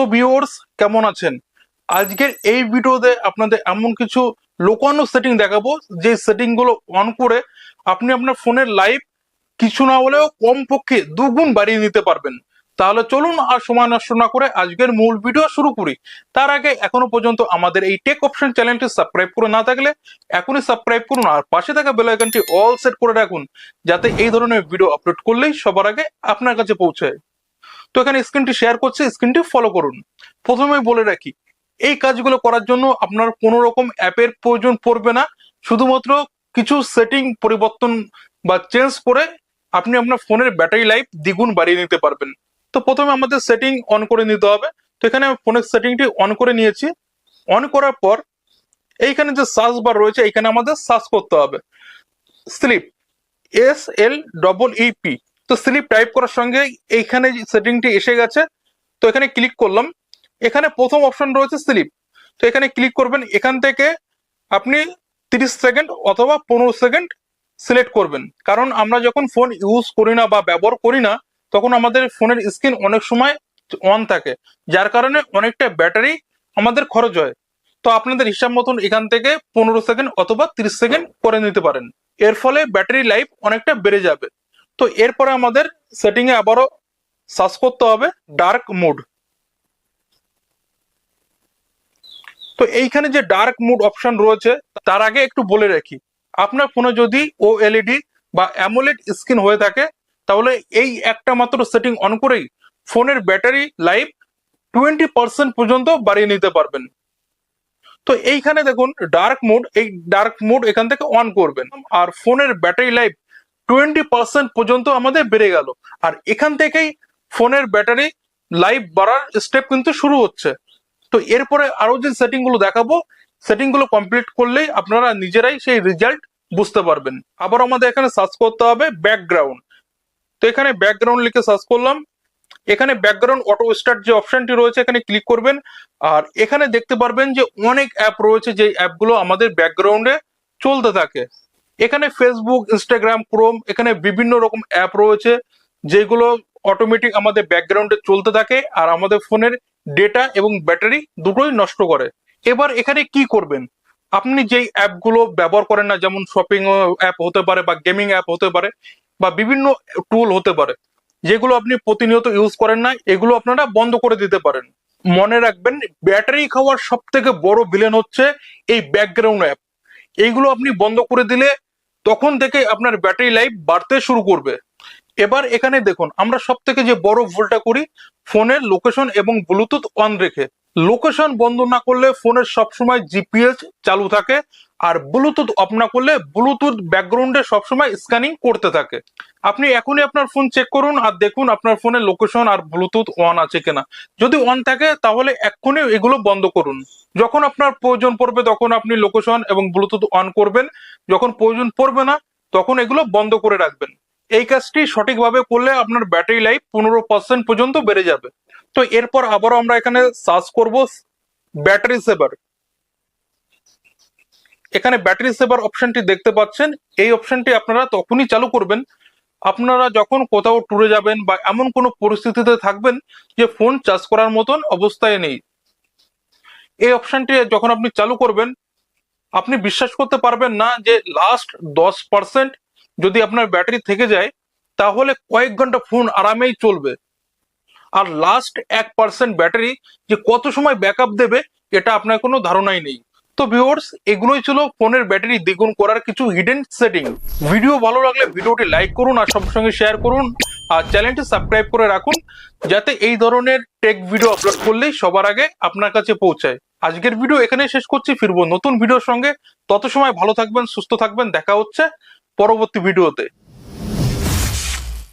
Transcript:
তো ভিউয়ার্স কেমন আছেন? আজকের এই ভিডিওতে আপনাদের এমন কিছু লোকানো সেটিং দেখাবো যে সেটিংগুলো অন করে আপনি আপনার ফোনের লাইভ কিছু না হলেও কমপক্ষে দুগুণ বাড়িয়ে নিতে পারবেন। তাহলে চলুন আর সময় নষ্ট না করে আজকের মূল ভিডিও শুরু করি। তার আগে এখনও পর্যন্ত আমাদের এই টেক অপশন চ্যানেলটি সাবস্ক্রাইব করে না থাকলে এখনই সাবস্ক্রাইব করুন আর পাশে থাকা বেল আইকনটি অল সেট করে রাখুন, যাতে এই ধরনের ভিডিও আপলোড করলেই সবার আগে আপনার কাছে পৌঁছায়। তো এখানে স্ক্রিনটি শেয়ার করছে স্ক্রিনটি ফলো করুন। প্রথমেই বলে রাখি, এই কাজগুলো করার জন্য আপনার কোনো রকম অ্যাপের প্রয়োজন পড়বে না। শুধুমাত্র কিছু সেটিং পরিবর্তন বা চেঞ্জ করে আপনি আপনার ফোনের ব্যাটারি লাইফ দ্বিগুণ বাড়িয়ে নিতে পারবেন। তো প্রথমে আমাদের সেটিং অন করে নিতে হবে। তো এখানে আমি ফোনের সেটিংটি অন করে নিয়েছি। অন করার পর এইখানে যে সার্চ বার রয়েছে, এইখানে আমাদের সার্চ করতে হবে। Sleep S L double E P তো স্লিপ টাইপ করার সঙ্গে এইখানে সেটিংটি এসে গেছে, তো এখানে ক্লিক করলাম। এখানে প্রথম অপশন রয়েছে স্লিপ তো এখানে ক্লিক করবেন, এখান থেকে আপনি তিরিশ সেকেন্ড অথবা পনেরো সেকেন্ড সিলেক্ট করবেন। কারণ আমরা যখন ফোন ইউজ করি না বা ব্যবহার করি না, তখন আমাদের ফোনের স্ক্রিন অনেক সময় অন থাকে, যার কারণে অনেকটা ব্যাটারি আমাদের খরচ হয়। তো আপনাদের হিসাব মতন এখান থেকে পনেরো সেকেন্ড অথবা তিরিশ সেকেন্ড করে নিতে পারেন। এর ফলে ব্যাটারি লাইফ অনেকটা বেড়ে যাবে। তো এরপরে আমাদের সেটিং এ আবারও সার্চ করতে হবে ডার্ক মুড তো এইখানে যে ডার্ক মুড অপশন রয়েছে, তার আগে একটু বলে রাখি, আপনার ফোনে যদি ও এলইডি বা অ্যামোলেড স্ক্রিন হয়ে থাকে, তাহলে এই একটা মাত্র সেটিং অন করেই ফোনের ব্যাটারি লাইফ টোয়েন্টি পার্সেন্ট পর্যন্ত বাড়িয়ে নিতে পারবেন। তো এইখানে দেখুন ডার্ক মোড এই ডার্ক মোড এখান থেকে অন করবেন। আর ফোনের ব্যাটারি লাইফ টোয়েন্টি পার্সেন্ট পর্যন্ত আমাদের বেড়ে গেল। আর এখান থেকেই ফোনের ব্যাটারি লাইফ বাড়ার স্টেপ কিন্তু শুরু হচ্ছে। তো এরপরে আরও যে সেটিংগুলো দেখাবো সেটিংগুলো কমপ্লিট করলেই আপনারা নিজেরাই সেই রেজাল্ট বুঝতে পারবেন। আবার আমাদের এখানে সার্চ করতে হবে ব্যাকগ্রাউন্ড তো এখানে ব্যাকগ্রাউন্ড লিখে সার্চ করলাম। এখানে ব্যাকগ্রাউন্ড অটো স্টার্ট যে অপশনটি রয়েছে, এখানে ক্লিক করবেন। আর এখানে দেখতে পারবেন যে অনেক অ্যাপ রয়েছে, যে অ্যাপগুলো আমাদের ব্যাকগ্রাউন্ডে চলতে থাকে। এখানে ফেসবুক ইনস্টাগ্রাম ক্রোম এখানে বিভিন্ন রকম অ্যাপ রয়েছে, যেগুলো অটোমেটিক আমাদের ব্যাকগ্রাউন্ডে চলতে থাকে আর আমাদের ফোনের ডেটা এবং ব্যাটারি দুটোই নষ্ট করে। এবার এখানে কি করবেন? আপনি যেই অ্যাপগুলো ব্যবহার করেন না, যেমন শপিং অ্যাপ হতে পারে বা গেমিং অ্যাপ হতে পারে বা বিভিন্ন টুল হতে পারে, যেগুলো আপনি প্রতিনিয়ত ইউজ করেন না, এগুলো আপনারা বন্ধ করে দিতে পারেন। মনে রাখবেন ব্যাটারি খাওয়ার সব থেকে বড় বিলেন হচ্ছে এই ব্যাকগ্রাউন্ড অ্যাপ এইগুলো আপনি বন্ধ করে দিলে তখন থেকে আপনার ব্যাটারি লাইফ বাড়তে শুরু করবে। এবার এখানে দেখুন, আমরা সব থেকে যে বড় ভুলটা করি ফোনের লোকেশন এবং ব্লুটুথ অন রেখে। লোকেশন বন্ধ না করলে ফোনের সবসময় জিপিএস চালু থাকে আর ব্লুটুথ অফ না করলে ব্লুটুথ ব্যাকগ্রাউন্ডে সবসময় স্ক্যানিং করতে থাকে। আপনি এখনই আপনার ফোন চেক করুন আর দেখুন আপনার ফোনের লোকেশন আর ব্লুটুথ অন আছে কিনা। যদি অন থাকে, তাহলে এক্ষুনি এগুলো বন্ধ করুন। যখন আপনার প্রয়োজন পড়বে, তখন আপনি লোকেশন এবং ব্লুটুথ অন করবেন। যখন প্রয়োজন পড়বে না, তখন এগুলো বন্ধ করে রাখবেন। এই কাজটি সঠিকভাবে করলে আপনার ব্যাটারি লাইফ পনেরো পার্সেন্ট পর্যন্ত বেড়ে যাবে। তো এরপর আবারও আমরা এখানে সার্চ করব ব্যাটারি সেভার। এখানে ব্যাটারি সেভার অপশনটি দেখতে পাচ্ছেন। এই অপশনটি আপনারা তখনই চালু করবেন। আপনারা যখন কোথাও ট্যুরে যাবেন বা এমন কোনো পরিস্থিতিতে থাকবেন যে ফোন চার্জ করার মতন অবস্থায় নেই। এই অপশনটি যখন আপনি চালু করবেন, আপনি বিশ্বাস করতে পারবেন না যে লাস্ট দশ পার্সেন্ট যদি আপনার ব্যাটারি থেকে যায়, তাহলে কয়েক ঘণ্টা ফোন আরামেই চলবে। আর লাস্ট এক পার্সেন্ট ব্যাটারি যে কত সময় ব্যাকআপ দেবে, এটা আপনার কোনো ধারণাই নেই। তো ভিউয়ার্স এগুলোই ছিল ফোনের ব্যাটারি দ্বিগুণ করার কিছু হিডেন সেটিং ভিডিও ভালো লাগলে ভিডিওটি লাইক করুন আর সব সঙ্গে শেয়ার করুন। আর চ্যানেলটি সাবস্ক্রাইব করে রাখুন, যাতে এই ধরনের টেক ভিডিও আপলোড করলেই সবার আগে আপনার কাছে পৌঁছায়। আজকের ভিডিও এখানে শেষ করছি, ফিরবো নতুন ভিডিওর সঙ্গে। তত সময় ভালো থাকবেন, সুস্থ থাকবেন, দেখা হচ্ছে পরবর্তী ভিডিওতে